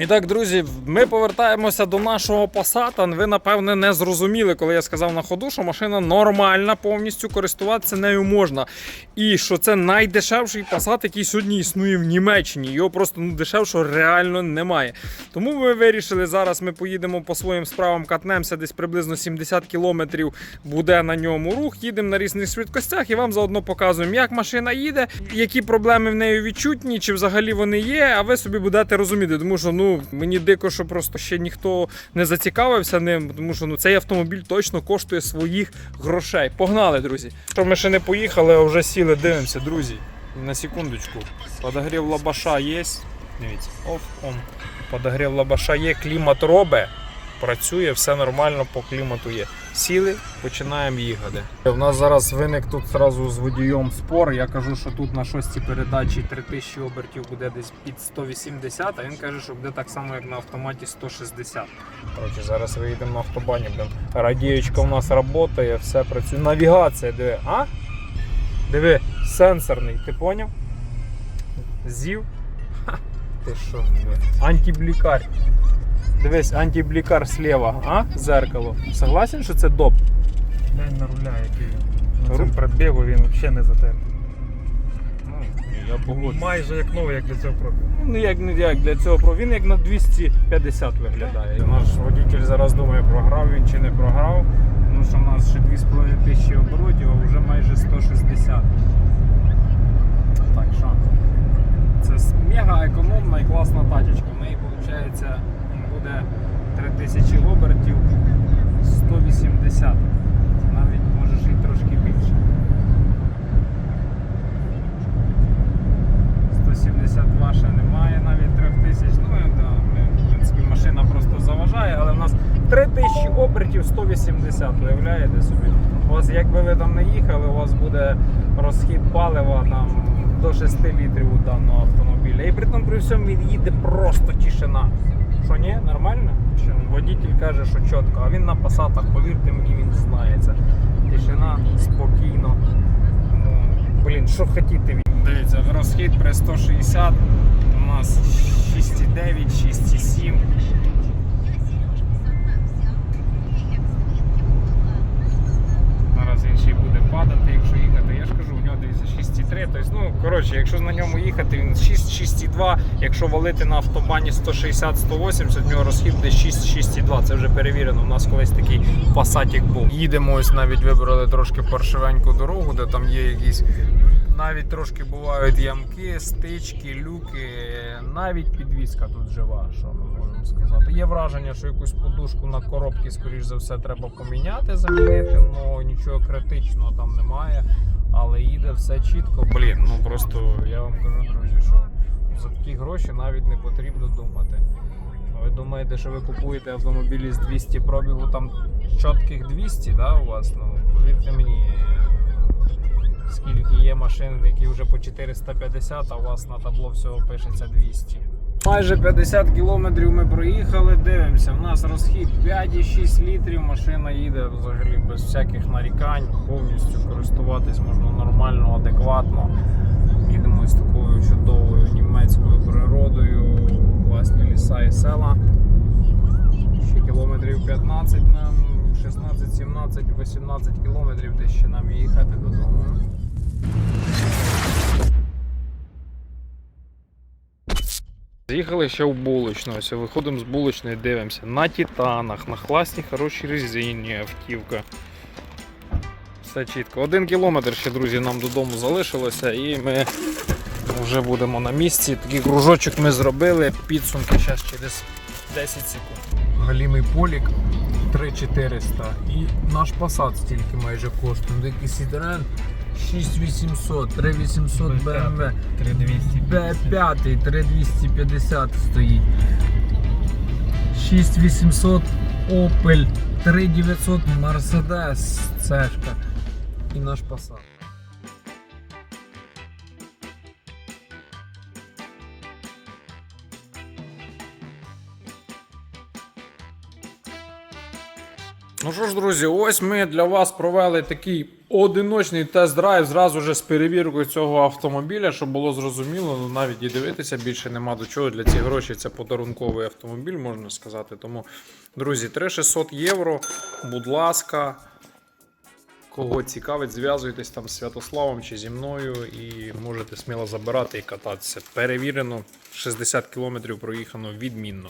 І так, друзі, ми повертаємося до нашого Passat. Ви, напевне, не зрозуміли, коли я сказав на ходу, що машина нормальна, повністю користуватися нею можна. І що це найдешевший Passat, який сьогодні існує в Німеччині. Його просто ну, дешевшого реально немає. Тому ми вирішили, зараз ми поїдемо по своїм справам, катнемося десь приблизно 70 кілометрів буде на ньому рух. Їдемо на різних швидкостях і вам заодно показуємо, як машина їде, які проблеми в неї відчутні, чи взагалі вони є. А ви собі будете розуміти, тому що ну мені дико, що просто ще ніхто не зацікавився ним, тому що ну цей автомобіль точно коштує своїх грошей. Погнали, друзі. Що ми ще не поїхали, а вже сіли, дивимося, друзі. На секундочку. Подогрів лабаша є. Дивіться, оф, он. Подогрів лабаша є, клімат робить, працює, все нормально по клімату є. Сіли, починаємо їхати. У нас зараз виник тут зразу з водієм спор. Я кажу, що тут на шостій передачі 3000 обертів буде десь під 180, а він каже, що буде так само, як на автоматі 160. Коротше, зараз виїдемо на автобані. Радієчка у нас працює, все працює. Навігація, диви, а? Диви, сенсорний, ти поняв? Зів. Ти що, антиблікар. Дивись, антиблікар слева, а? Зеркало. Согласен, що це доп? Глянь на руля, який він. На Ру- цьому пробігу він взагалі не затертий. Ну, я погоджуюсь. Майже як новий, як для цього пробігу. Ну як не як для цього про він як на 250 виглядає. Наш водитель зараз думає, програв він чи не програв. Ну що в нас ще 2,5 тисячі оборотів, а вже майже 160. Так що це мега економна і класна тачечка. В неї виходить буде 3000 обертів 180. Навіть може ще й трошки більше. 172 ще немає навіть 3000. Ну, да, ми, в принципі, машина просто заважає, але в нас 3000 обертів 180, уявляєте собі. У вас, якби ви там не їхали, у вас буде розхід палива там до 6 літрів у даного автомобіля. І при тому при всьому він їде просто тишина. Що ні, нормально? Що водитель каже, що чітко, а він на пасатах, повірте мені, він знається. Тишина, спокійно. Ну, блін, що хотіти від. Дивіться, розхід при 160 у нас 6,9, 6,7. Тобто, ну, коротше, якщо на ньому їхати, він 6, 6,2. Якщо валити на автобані 160-180, в нього розхід буде 6, 6,2. Це вже перевірено. У нас колись такий пасатік був. Їдемо, ось навіть вибрали трошки паршивеньку дорогу, де там є якісь. Навіть трошки бувають ямки, стички, люки, навіть підвізка тут жива, що ми можемо сказати. Є враження, що якусь подушку на коробці, скоріш за все, треба поміняти, замінити, але нічого критичного там немає. Але їде все чітко. Блін, ну просто я вам кажу, друзі, що за такі гроші навіть не потрібно думати. Ви думаєте, що ви купуєте автомобілі з 200 пробігу, там чітких 200, да, у вас? Ну, повірте мені, скільки є машин, які вже по 450, а у вас на табло всього пишеться 200. Майже 50 кілометрів ми проїхали, дивимося. У нас розхід 5,6 літрів. Машина їде взагалі без всяких нарікань, повністю користуватись можна нормально, адекватно. Їдемо з такою чудовою німецькою природою, класні ліса і села. Ще кілометрів 15 нам, 16, 17, 18 кілометрів десь ще нам їхати додому. Заїхали ще в булочну. Ось виходимо з булочної, дивимося на титанах, на класній хорошій резині автівка. Все чітко. Один кілометр ще, друзі, нам додому залишилося і ми вже будемо на місці. Такий кружочок ми зробили, підсумки зараз через 10 секунд. Галімий полік 3400 і наш Passat стільки майже коштує. Дикий Citroen 6800, 3800 BMW. 3200. Б5 3250 стоїть. 6800 Opel, 3900 Mercedes Цешка і наш Passat. Ну що ж, друзі, ось ми для вас провели такий одиночний тест-драйв зразу же з перевіркою цього автомобіля, щоб було зрозуміло, ну навіть і дивитися більше нема до чого. Для цих грошей це подарунковий автомобіль, можна сказати. Тому, друзі, 3600 євро, будь ласка. Кого цікавить, зв'язуйтесь там з Святославом чи зі мною і можете сміло забирати і кататися. Перевірено, 60 км проїхано відмінно.